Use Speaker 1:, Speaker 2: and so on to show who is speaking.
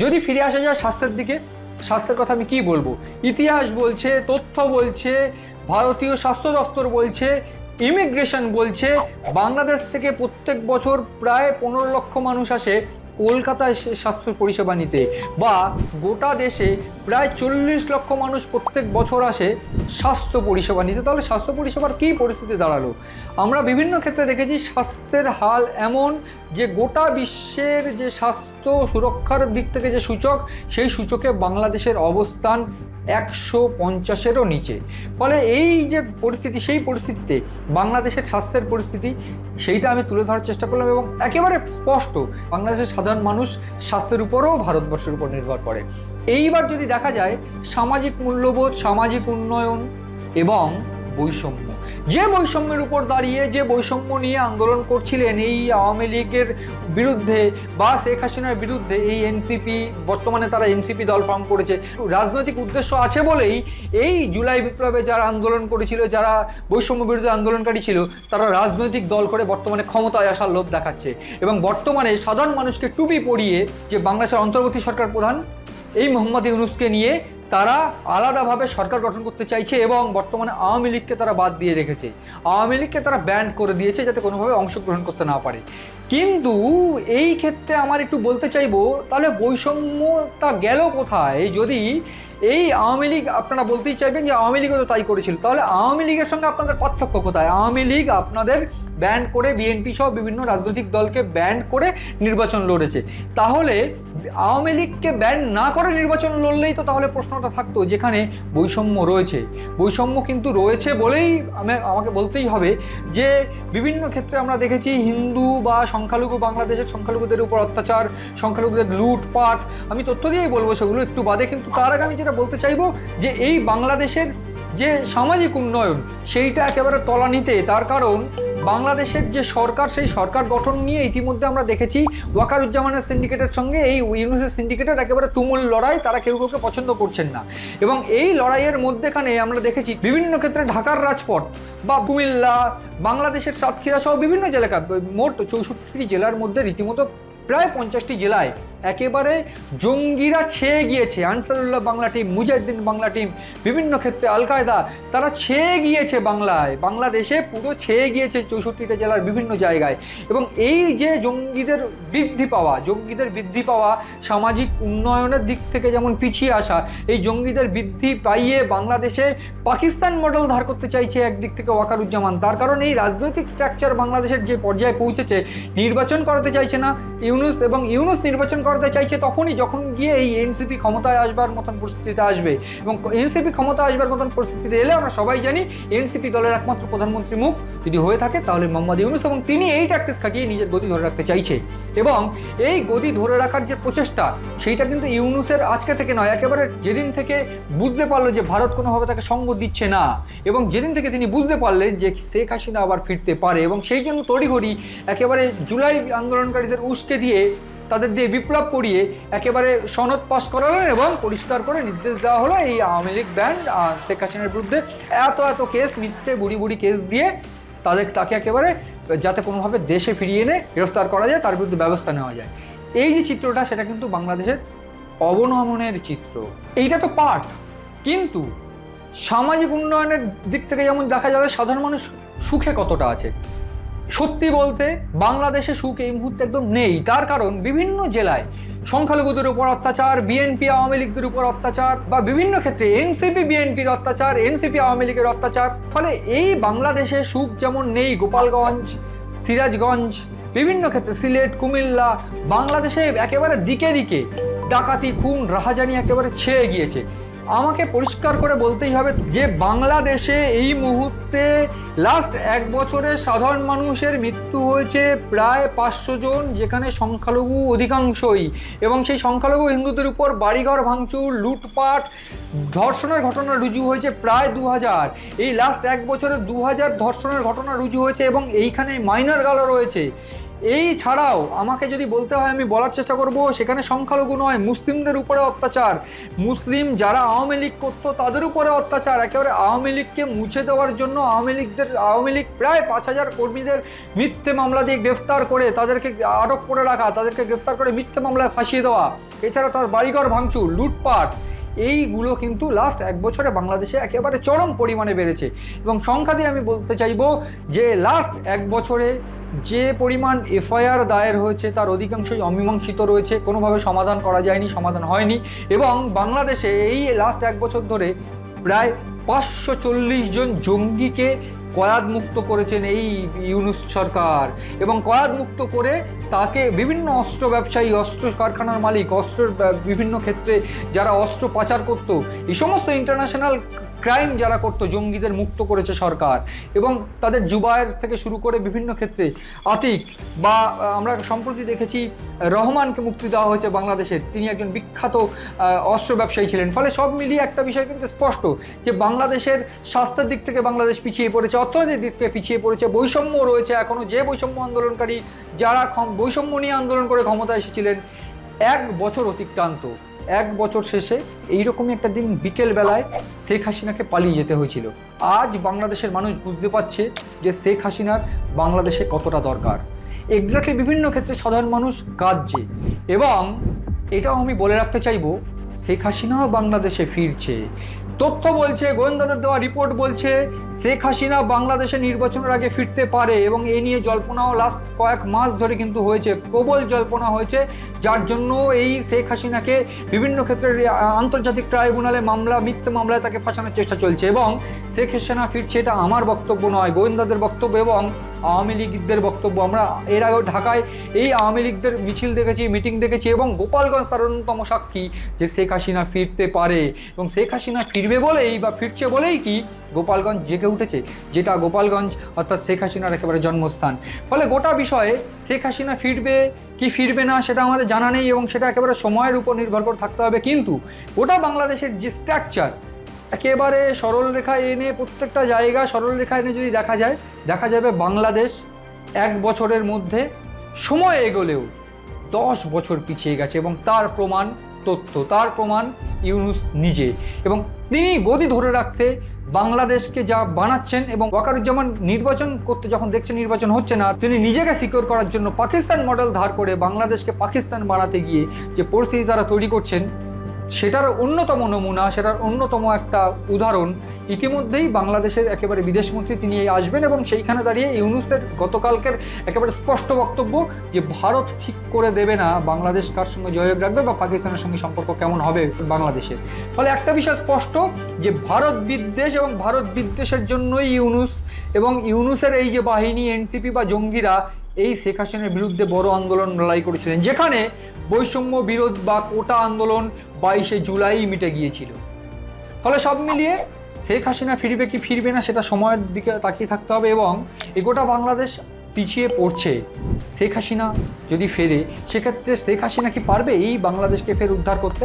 Speaker 1: যদি ফিরে আসা যায় স্বাস্থ্যের দিকে, স্বাস্থ্যের কথা আমি কি বলব? ইতিহাস বলছে, তথ্য বলছে, ভারতীয় স্বাস্থ্য দপ্তর বলছে ইমিগ্রেশন বলছে, বাংলাদেশ থেকে প্রত্যেক বছর প্রায় পনেরো লক্ষ মানুষ আসে কলকাতায় স্বাস্থ্য পরিষেবা নিতে বা গোটা দেশে প্রায় চল্লিশ লক্ষ মানুষ প্রত্যেক বছর আসে স্বাস্থ্য পরিষেবা নিতে। তাহলে স্বাস্থ্য পরিষেবার কী পরিস্থিতি দাঁড়াল? আমরা বিভিন্ন ক্ষেত্রে দেখেছি স্বাস্থ্যের হাল এমন যে গোটা বিশ্বের যে স্বাস্থ্য সুরক্ষার দিক থেকে যে সূচক, সেই সূচকে বাংলাদেশের অবস্থান একশো পঞ্চাশেরও নিচে। ফলে এই যে পরিস্থিতি, সেই পরিস্থিতিতে বাংলাদেশের স্বাস্থ্যের পরিস্থিতি, সেইটা আমি তুলে ধরার চেষ্টা করলাম এবং একেবারে স্পষ্ট, বাংলাদেশের সাধারণ মানুষ স্বাস্থ্যের উপরও ভারতবর্ষের উপর নির্ভর করে। এইবার যদি দেখা যায় সামাজিক মূল্যবোধ, সামাজিক উন্নয়ন এবং বৈষম্য। যে বৈষম্যের উপর দাঁড়িয়ে, যে বৈষম্য নিয়ে আন্দোলন করছিলেন এই আওয়ামী লীগের বিরুদ্ধে বা শেখ হাসিনার বিরুদ্ধে এই এনসিপি, বর্তমানে তারা এনসিপি দল ফর্ম করেছে। রাজনৈতিক উদ্দেশ্য আছে বলেই এই জুলাই বিপ্লবে যারা আন্দোলন করেছিল, যারা বৈষম্য বিরুদ্ধে আন্দোলনকারী ছিল, তারা রাজনৈতিক দল করে বর্তমানে ক্ষমতায় আসার লোভ দেখাচ্ছে। এবং বর্তমানে সাধারণ মানুষকে টুপি পরিয়ে যে বাংলাদেশের অন্তর্বর্তী সরকার প্রধান, এই মোহাম্মদ ইউনুসকে নিয়ে তারা আলাদাভাবে সরকার গঠন করতে চাইছে এবং বর্তমানে আওয়ামী লীগকে তারা বাদ দিয়ে রেখেছে। আওয়ামী লীগকে তারা ব্যান্ড করে দিয়েছে যাতে কোনোভাবে অংশগ্রহণ করতে না পারে। কিন্তু এই ক্ষেত্রে আমার একটু বলতে চাইব, তাহলে বৈষম্যতা গেল কোথায়? যদি এই আওয়ামী লীগ, আপনারা বলতেই চাইবেন যে আওয়ামী লীগও তো তাই করেছিল, তাহলে আওয়ামী লীগের সঙ্গে আপনাদের পার্থক্য কোথায়? আওয়ামী লীগ আপনাদের ব্যান্ড করে বিএনপি সহ বিভিন্ন রাজনৈতিক দলকে ব্যান্ড করে নির্বাচন লড়েছে। তাহলে আওয়ামী লীগকে ব্যান না করে নির্বাচন লড়লেই তো তাহলে প্রশ্নটা থাকতো, যেখানে বৈষম্য রয়েছে। বৈষম্য কিন্তু রয়েছে বলেই আমি আমাকে বলতেই হবে যে, বিভিন্ন ক্ষেত্রে আমরা দেখেছি হিন্দু বা সংখ্যালঘু বাংলাদেশের সংখ্যালঘুদের উপর অত্যাচার, সংখ্যালঘুদের লুটপাট। আমি তথ্য দিয়েই বলব সেগুলো একটু বাদে, কিন্তু তার আগে আমি যেটা বলতে চাইব যে, এই বাংলাদেশের যে সামাজিক উন্নয়ন, সেইটা একেবারে তলানিতে। তার কারণ বাংলাদেশের যে সরকার, সেই সরকার গঠন নিয়ে ইতিমধ্যে আমরা দেখেছি ওয়াকারুজ্জামানের সিন্ডিকেটের সঙ্গে, এই ইউনুসের সিন্ডিকেটের একেবারে তুমুল লড়াই, তারা কেউ কাউকে পছন্দ করছেন না। এবং এই লড়াইয়ের মধ্যেখানে আমরা দেখেছি বিভিন্ন ক্ষেত্রে ঢাকার রাজপথ বা কুমিল্লা, বাংলাদেশের সাতক্ষীরা সহ বিভিন্ন জেলা মোট চৌষট্টি জেলার মধ্যে রীতিমতো প্রায় পঞ্চাশটি জেলায় একেবারে জঙ্গিরা ছেয়ে গিয়েছে। আনসারুল্লাহ বাংলা টিম মুজাহিদ্দিন বাংলা টিম, বিভিন্ন ক্ষেত্রে আল কায়দা তারা ছেয়ে গিয়েছে বাংলায়। বাংলাদেশে পুরো ছেয়ে গিয়েছে চৌষট্টিটা জেলার বিভিন্ন জায়গায়। এবং এই যে জঙ্গিদের বৃদ্ধি পাওয়া, জঙ্গিদের বৃদ্ধি পাওয়া সামাজিক উন্নয়নের দিক থেকে যেমন পিছিয়ে আসা, এই জঙ্গিদের বৃদ্ধি পাইয়ে বাংলাদেশে পাকিস্তান মডেল ধার করতে চাইছে একদিক থেকে ওয়াকারুজ্জামান। তার কারণ এই রাজনৈতিক স্ট্রাকচার বাংলাদেশের যে পর্যায়ে পৌঁছেছে, নির্বাচন করাতে চাইছে না। ইউনুস এবং ইউনুস নির্বাচন করাতে চাইছে তখনই যখন গিয়ে এই এনসিপি ক্ষমতায় আসবার মতন পরিস্থিতিতে আসবে এবং এনসিপি ক্ষমতা আসবার মতন পরিস্থিতিতে এলে আমরা সবাই জানি এনসিপি দলের একমাত্র প্রধানমন্ত্রী মুখ যদি হয়ে থাকে তাহলে মোহাম্মদ ইউনুস এবং তিনি এই ট্যাকটিস খাটিয়ে নিজের গদি ধরে রাখতে চাইছে। এবং এই গদি ধরে রাখার যে প্রচেষ্টা, সেইটা কিন্তু ইউনুসের আজকে থেকে নয়, একেবারে যেদিন থেকে বুঝতে পারল যে ভারত কোনোভাবে তাকে সঙ্গ দিচ্ছে না এবং যেদিন থেকে তিনি বুঝতে পারলেন যে শেখ হাসিনা আবার ফিরতে পারে এবং সেই জন্য তড়িঘড়ি একেবারে জুলাই আন্দোলনকারীদের উস্কে দিয়ে তাদের দিয়ে বিপ্লব করিয়ে একেবারে সনদ পাশ করালেন এবং পরিষ্কার করে নির্দেশ দেওয়া হলো এই আওয়ামী লীগ ব্যান্ড শেখ হাসিনার বিরুদ্ধে এত এত কেস, মিথ্যে বুড়ি বুড়ি কেস দিয়ে তাদের, তাকে একেবারে যাতে কোনোভাবে দেশে ফিরিয়ে এনে গ্রেফতার করা যায়, তার বিরুদ্ধে ব্যবস্থা নেওয়া যায়। এই যে চিত্রটা, সেটা কিন্তু বাংলাদেশের অবনমনের চিত্র। এইটা তো পার্ট কিন্তু সামাজিক উন্নয়নের দিক থেকে যেমন দেখা যাবে, সাধারণ মানুষ সুখে কতটা আছে? সত্যি বলতে বাংলাদেশে সুখ এই মুহূর্তে একদম নেই। তার কারণ বিভিন্ন জেলায় সংখ্যালঘুদের উপর অত্যাচার বিএনপি আওয়ামী লীগদের উপর অত্যাচার বা বিভিন্ন ক্ষেত্রে এনসিপি বিএনপির অত্যাচার এনসিপি আওয়ামী লীগের অত্যাচার। ফলে এই বাংলাদেশে সুখ যেমন নেই গোপালগঞ্জ, সিরাজগঞ্জ, বিভিন্ন ক্ষেত্রে সিলেট, কুমিল্লা, বাংলাদেশে একেবারে দিকে দিকে ডাকাতি, খুন, রাহাজানি একেবারে ছেয়ে গিয়েছে। আমাকে পরিষ্কার করে বলতেই হবে যে বাংলাদেশে এই মুহূর্তে লাস্ট এক বছরে সাধারণ মানুষের মৃত্যু হয়েছে প্রায় পাঁচশো জন, যেখানে সংখ্যালঘু অধিকাংশই। এবং সেই সংখ্যালঘু হিন্দুদের উপর বাড়িঘর ভাঙচুর, লুটপাট ধর্ষণের ঘটনা রুজু হয়েছে প্রায় দু হাজার এই লাস্ট এক বছরে দু হাজার ধর্ষণের ঘটনা রুজু হয়েছে এবং এইখানে মাইনর গালও রয়েছে। এই ছাড়াও আমাকে যদি বলতে হয়, আমি বলার চেষ্টা করব, সেখানে সংখ্যালঘু নয়, মুসলিমদের উপরে অত্যাচার। মুসলিম যারা আওয়ামী লীগ করতো, তাদের উপরে অত্যাচার। একেবারে আওয়ামী লীগকে মুছে দেওয়ার জন্য আওয়ামী লীগদের, আওয়ামী লীগ প্রায় পাঁচ হাজার কর্মীদের মিথ্যে মামলা দিয়ে গ্রেফতার করে তাদেরকে আটক করে রাখা, তাদেরকে গ্রেফতার করে মিথ্যে মামলায় ফাঁসিয়ে দেওয়া। এছাড়া তার বাড়িঘর ভাঙচুর, লুটপাট। এইগুলো কিন্তু লাস্ট এক বছরে বাংলাদেশে একেবারে চরম পরিমাণে বেড়েছে। এবং সংখ্যা দিয়ে আমি বলতে চাইব যে লাস্ট এক বছরে যে পরিমাণ এফআইআর দায়ের হয়েছে, তার অধিকাংশই অমীমাংসিত রয়েছে। কোনোভাবে সমাধান করা যায়নি, সমাধান হয়নি। এবং বাংলাদেশে এই লাস্ট এক বছর ধরে প্রায় পাঁচশো চল্লিশ জন জঙ্গিকে কয়াদমুক্ত করেছেন এই ইউনুস সরকার। এবং কয়াদমুক্ত করে তাকে বিভিন্ন অস্ত্র ব্যবসায়ী, অস্ত্র কারখানার মালিক, অস্ত্রের বিভিন্ন ক্ষেত্রে যারা অস্ত্র পাচার করত, এই সমস্ত ইন্টারন্যাশনাল ক্রাইম যারা করতো, জঙ্গিদের মুক্ত করেছে সরকার এবং তাদের জুবায়ের থেকে শুরু করে বিভিন্ন ক্ষেত্রে আতিক বা আমরা সম্প্রতি দেখেছি রহমানকে মুক্তি দেওয়া হয়েছে বাংলাদেশের। তিনি একজন বিখ্যাত অস্ত্র ব্যবসায়ী ছিলেন। ফলে সব মিলিয়ে একটা বিষয় কিন্তু স্পষ্ট যে বাংলাদেশের স্বাস্থ্যের দিক থেকে বাংলাদেশ পিছিয়ে পড়েছে, অর্থনৈতিক দিক থেকে পিছিয়ে পড়েছে, বৈষম্য রয়েছে এখনও যে বৈষম্য আন্দোলনকারী যারা বৈষম্য নিয়ে আন্দোলন করে ক্ষমতা এসেছিলেন, এক বছর অতিক্রান্ত। এক বছর শেষে এইরকমই একটা দিন বিকেল বেলায় শেখ হাসিনাকে পালিয়ে যেতে হয়েছিল। আজ বাংলাদেশের মানুষ বুঝতে পারছে যে শেখ হাসিনার বাংলাদেশে কতটা দরকার। এক্স্যাক্টলি বিভিন্ন ক্ষেত্রে সাধারণ মানুষ কাঁদছে এবং এটাও আমি বলে রাখতে চাইব, শেখ হাসিনাও বাংলাদেশে ফিরছে। তথ্য বলছে, গোয়েন্দাদের দেওয়া রিপোর্ট বলছে, শেখ হাসিনা বাংলাদেশে নির্বাচনের আগে ফিরতে পারে এবং এ নিয়ে জল্পনাও লাস্ট কয়েক মাস ধরে কিন্তু হয়েছে, প্রবল জল্পনা হয়েছে, যার জন্য এই শেখ হাসিনাকে বিভিন্ন ক্ষেত্রে আন্তর্জাতিক ট্রাইব্যুনালে মামলা, মিথ্যে মামলায় তাকে ফাঁসানোর চেষ্টা চলছে এবং শেখ হাসিনা ফিরছে এটা আমার বক্তব্য নয়, গোয়েন্দাদের বক্তব্য এবং আওয়ামী লীগদের বক্তব্য। আমরা এর আগেও ঢাকায় এই আওয়ামী লীগদের মিছিল দেখেছি, মিটিং দেখেছি এবং গোপালগঞ্জ তার অন্যতম সাক্ষী যে শেখ হাসিনা ফিরতে পারে এবং শেখ হাসিনা ফিরবে বলেই বা ফিরছে বলেই কি গোপালগঞ্জ জেগে উঠেছে, যেটা গোপালগঞ্জ অর্থাৎ শেখ হাসিনার একেবারে জন্মস্থান। ফলে গোটা বিষয়ে শেখ হাসিনা ফিরবে কি ফিরবে না সেটা আমাদের জানা নেই এবং সেটা একেবারে সময়ের উপর নির্ভর করে থাকতে হবে। কিন্তু গোটা বাংলাদেশের যে স্ট্রাকচার একেবারে সরল রেখা এনে প্রত্যেকটা জায়গা সরল রেখা এনে যদি দেখা যায়, দেখা যাবে বাংলাদেশ এক বছরের মধ্যে সময় এগোলেও দশ বছর পিছিয়ে গেছে এবং তার প্রমাণ তথ্য, তার প্রমাণ ইউনুস নিজে এবং তিনি গদি ধরে রাখতে বাংলাদেশকে যা বানাচ্ছেন এবং ওয়াকারুজ্জামান নির্বাচন করতে যখন দেখছেন নির্বাচন হচ্ছে না, তিনি নিজেকে সিকিউর করার জন্য পাকিস্তান মডেল ধার করে বাংলাদেশকে পাকিস্তান বানাতে গিয়ে যে পরিস্থিতি তারা তৈরি করছেন সেটার অন্যতম নমুনা, সেটার অন্যতম একটা উদাহরণ ইতিমধ্যেই বাংলাদেশের একেবারে বিদেশমন্ত্রী তিনি আসবেন এবং সেইখানে দাঁড়িয়ে ইউনুসের গতকালকের একেবারে স্পষ্ট বক্তব্য যে ভারত ঠিক করে দেবে না, বাংলাদেশ কার সঙ্গে জয়গ রাখবে বা পাকিস্তানের সঙ্গে সম্পর্ক কেমন হবে বাংলাদেশের। ফলে একটা বিষয় স্পষ্ট যে ভারত বিদ্বেষ এবং ভারত বিদ্বেষের জন্যই ইউনুস এবং ইউনুসের এই যে বাহিনী, এনসিপি বা জঙ্গিরা এই শেখ হাসিনার বিরুদ্ধে বড় আন্দোলন লড়াই করেছিলেন, যেখানে বৈষম্য বিরোধ বা কোটা আন্দোলন বাইশে জুলাই মিটে গিয়েছিল। ফলে সব মিলিয়ে শেখ হাসিনা ফিরবে কি ফিরবে না সেটা সময়ের দিকে তাকিয়ে থাকতে হবে এবং এই গোটা বাংলাদেশ পিছিয়ে পড়ছে। শেখ হাসিনা যদি ফেরে, সেক্ষেত্রে শেখ হাসিনা কি পারবে এই বাংলাদেশকে ফের উদ্ধার করতে?